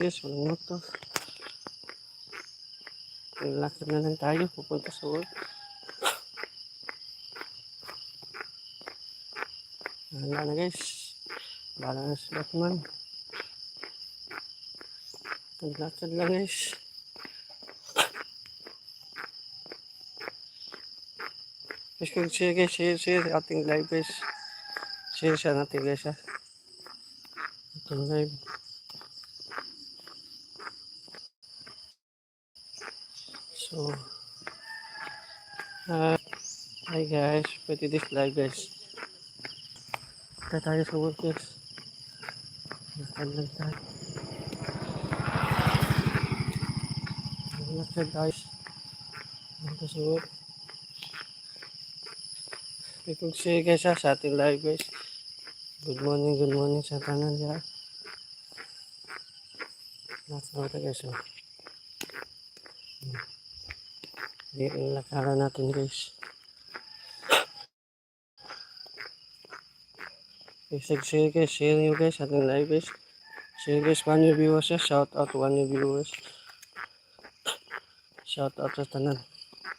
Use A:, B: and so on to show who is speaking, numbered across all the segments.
A: Yes, walang motor. Lakad na lang tayo, pupunta sa work. Wala na guys. Wala na si Batman. Naglakad lang guys. Guys, kung share guys, share, share ating live guys. Share siya natin guys ha. Ating live. So, uh, hi guys, pwede this live guys. Punta tayo sa work guys. Lakad lang tayo. Lakad guys. Punta sa work. Kung share guys ha, sa ating live guys. Good morning, good morning sa tanan diya. Nakakita guys oh. Ang lakaran natin guys. Isag share guys, share nyo guys ating live guys. Share guys, one new viewers ya. Shout out one new viewers. Shout out sa tanan.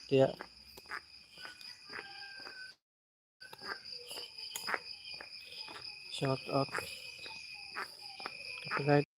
A: Kaya, shout out. Copyright.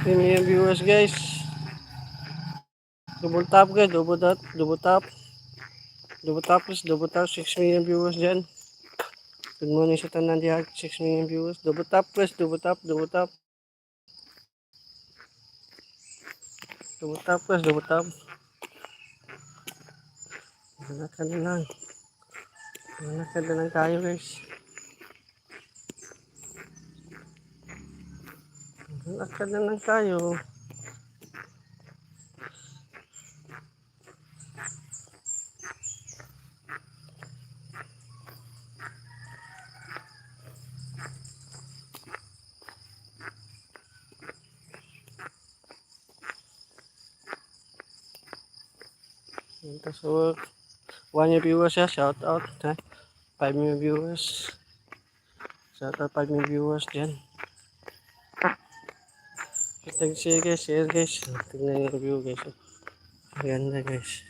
A: Premium viewers guys. Double tap guys, double tap, double tap. Double tap please, double tap, 6 million viewers dyan. Good morning sa tanan diya, 6 million viewers. Double tap please, double tap, double tap. Double tap please, double tap. Manakan na lang. Manakan na lang tayo guys. Manakan na lang tayo. Work. One viewers ya, shout out. Ha? Five new viewers. Shout out five new viewers dyan. Tag share guys, share guys. Tingnan yung review guys. Maganda guys.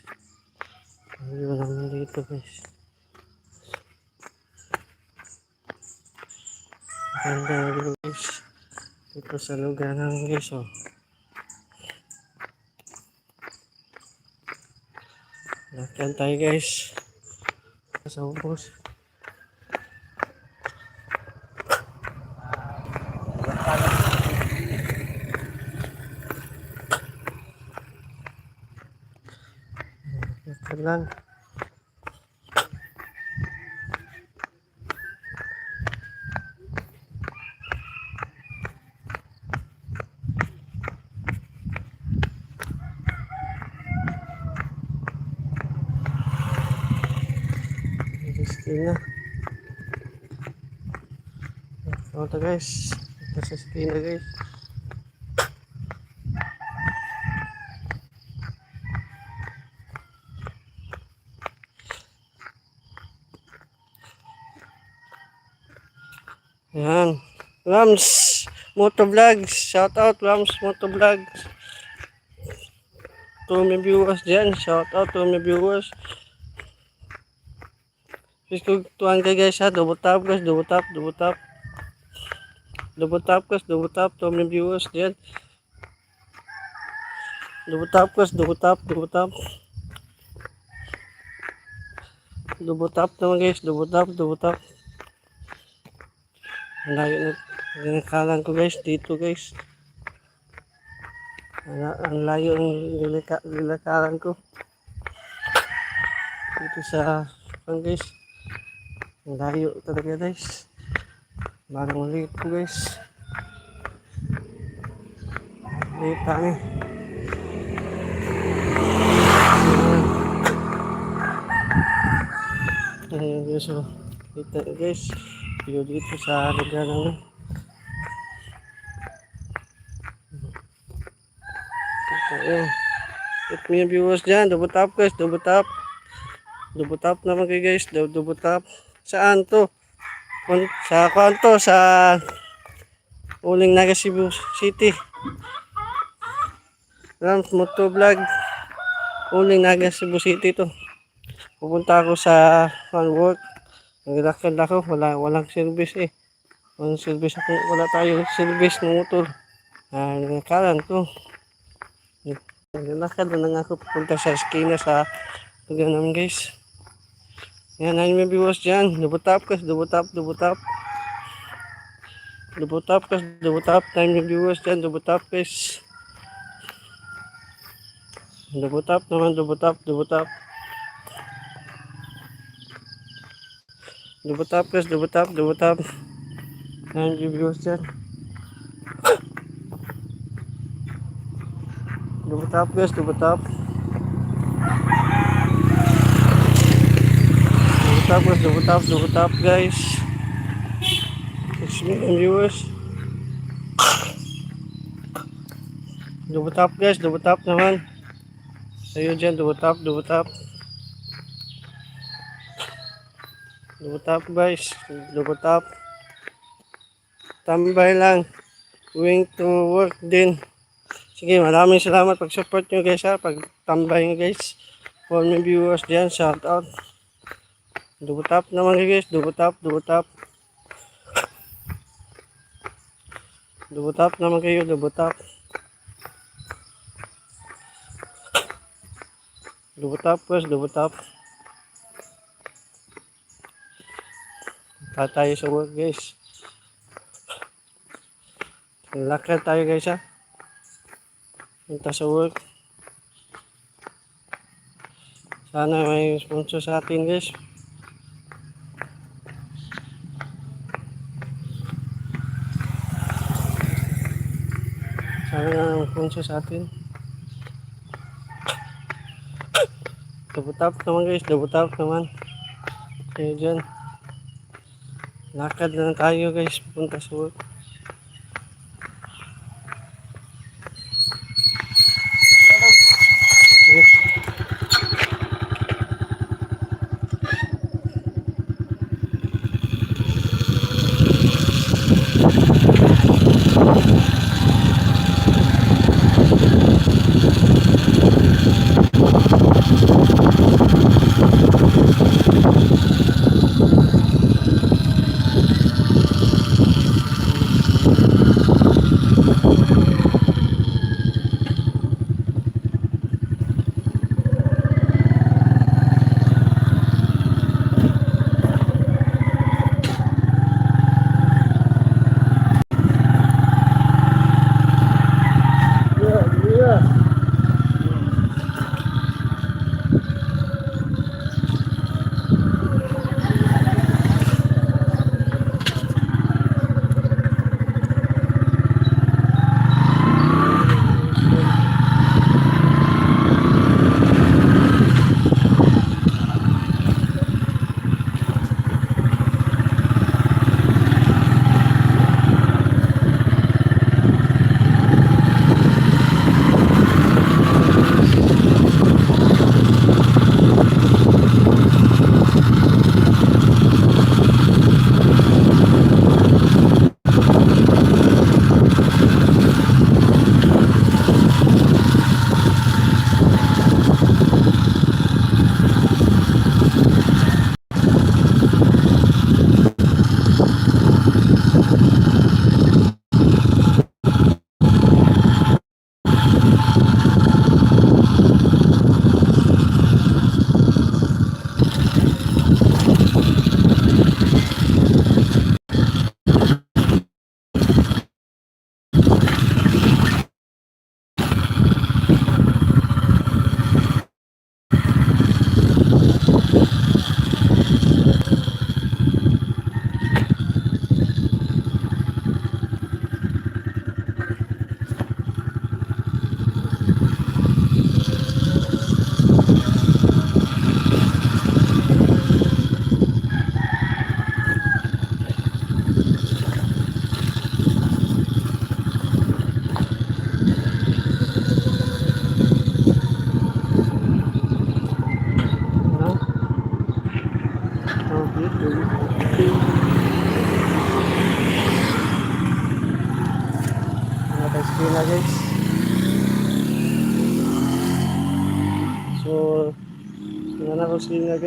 A: Review naman dito guys. Maganda yung review guys. Dito sa lugar namin guys. Oh. Lakyan tayo guys. Sa ubos. Lakyan lang. Esquina. Ito to guys. Ito sa esquina guys. Yan. Rams. Motovlogs. Shout out Rams Motovlogs. To my viewers dyan. Shout out to my viewers. Please kung tuwan ka guys ha. Double tap guys. Double tap. Double tap. Double tap guys. Double tap to my viewers dyan. Double tap guys. Double tap. Double tap. Double tap naman guys. Double tap. Double tap. Ang layo na. Ginakalan ko guys. Dito guys. Ang, ang layo ang nilakaran ko. Dito sa pan guys. Ang layo talaga guys. Bagong ulit ko guys. Ulit tayo. Ayan guys. So, kita guys. Video dito sa lugar namin. Ito, ayan. Ito yung viewers dyan. Double tap guys. Double tap. Double tap naman kayo guys. Dou- Double tap. Saan to? Sa kanto. Sa Uling Naga Cebu City. Rams Moto Vlog. Uling Naga Cebu City to. Pupunta ako sa one work. Naglakad ako. Wala, walang service eh. Walang service ako. Wala tayong service ng motor. Ah, nakalan to. Naglakad na lang ako pupunta sa eskina sa lugar guys. Yan, ayun may viewers dyan. Double tap kas, double tap, double tap. Double tap kas, double tap. Time may viewers dyan, double tap guys. Double tap naman, double tap, double tap. Guys, double tap, double tap. Ayun may viewers dyan. Double tap guys, double tap. Double tap guys, double tap, double tap guys. Six million viewers. Double tap guys, double tap naman. Ayun dyan, double tap, double tap. Double tap guys, double tap. Tambay lang. Going to work din. Sige, maraming salamat pag-support nyo guys ha. Pag-tambay nyo guys. For my viewers dyan, shout out. Double tap naman guys. Double tap, double tap. Double tap naman kayo, double tap. Double tap guys, double tap. Punta tayo sa work guys. Lakad tayo guys ha. Punta sa work. Sana may sponsor sa atin guys. Sana may sponsor sa atin. Double naman guys, double naman. Kaya dyan. Lakad na lang tayo guys, punta sa work.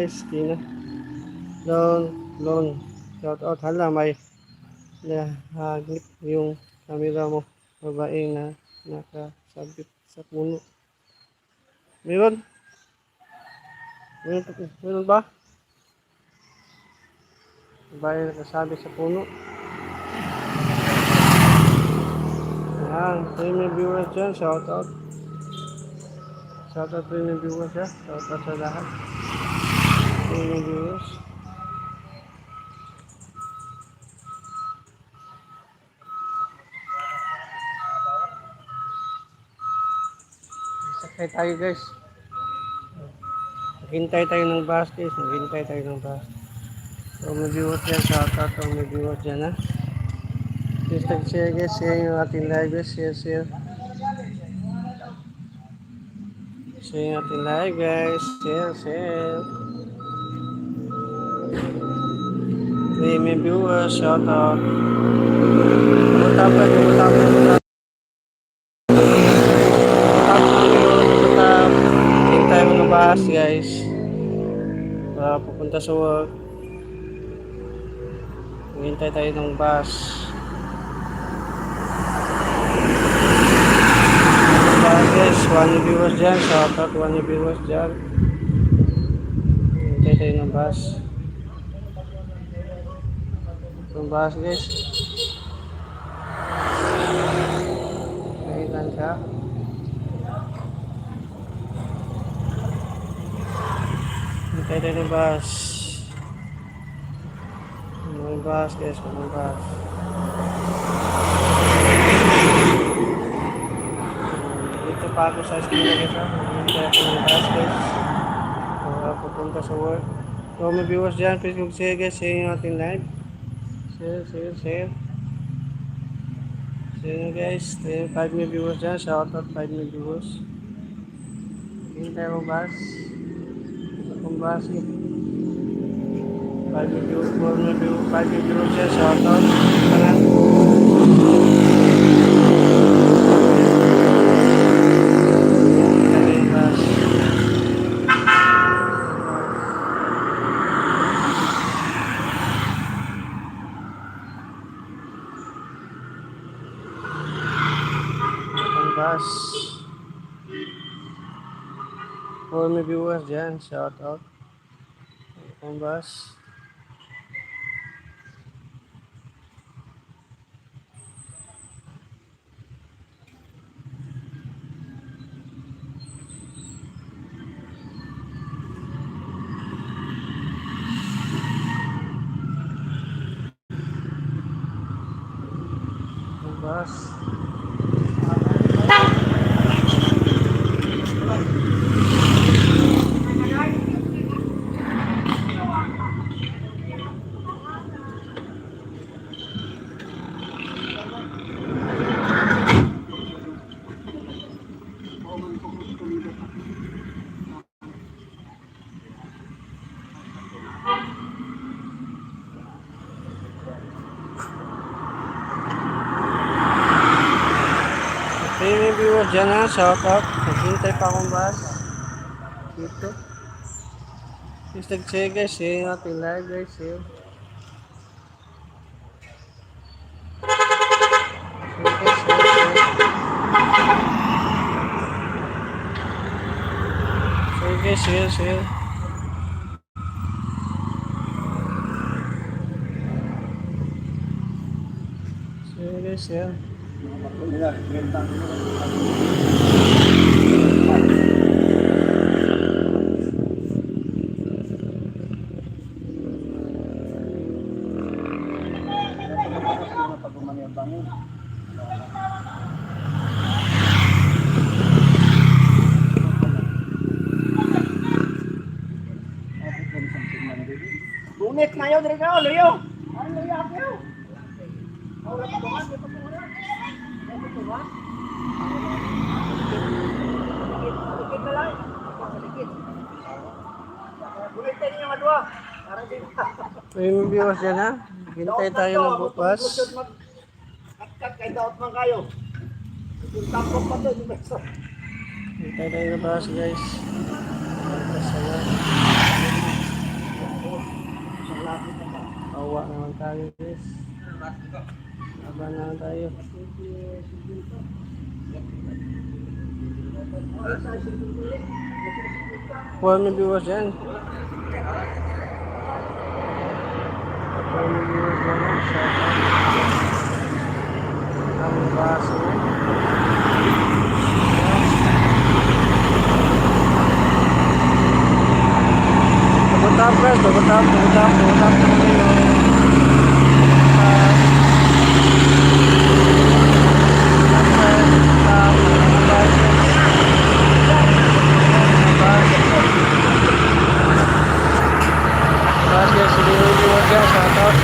A: Esquina. Doon, doon. Shout out. Hala, may nahagip yung camera mo. Babaeng na nakasabit sa puno. Meron? Meron, meron ba? Babae nakasabi sa puno. Ayan, premium viewers dyan, shout out. Shout out premium viewers dyan, shout out sa lahat. Premium viewers. Sakay tayo guys. Maghintay tayo ng bus guys, maghintay tayo ng bus. So may viewers dyan, shout out to may viewers dyan ha. Please tag-share guys, share yung ating live guys, share, share. Share yung ating live guys, share, share. Hey, may viewers, shout out. Tupad, hintay mo ng bus guys. Para pupunta sa work. Hintay tayo ng bus. Bus guys, one viewers dyan. Shout out one viewers dyan. Hintay tayo ng bus. Yung bus guys. Kailan siya? Hintay tayo ng bus. May bus guys, may bus. Dito pa ako sa school guys. Hintay ako ng bus guys. Pupunta sa work. So may viewers dyan, please mag-share guys, share yung ating live. Share, share, share. Share nyo guys, 5 may viewers dyan, shout out 5 may viewers. Hintay akong bus. Akong bus eh. 5 may viewers, 4 may viewers, 5 may viewers dyan, shout out. Tangan. Hintay yung bus. Ang bus. My viewers dyan, shout out. Ang bus. Ang bus. Okay, dyan ha, shout out. Naghintay pa akong bus. Dito. Please nag-share guys, share yung ating live guys, share. Share guys, share, share. Share share,
B: Bungit na yun, Rico, Leo. Ano Leo ako? Wala pa tuman, wala pa tuman. Wala pa tuman. Dikit na lang. Dikit. Bungit tayo niya madua. Parang di
A: May viewers dyan ha. Hintay tayo ng bus.
B: Kat-kat kay daot man kayo. Yung tapos pa to.
A: Hintay tayo na bus guys. Awa naman tayo guys. Laban naman tayo. One na viewers yan. One na viewers yan. Shout out. Ang baso yan. Double tap guys, double shout out.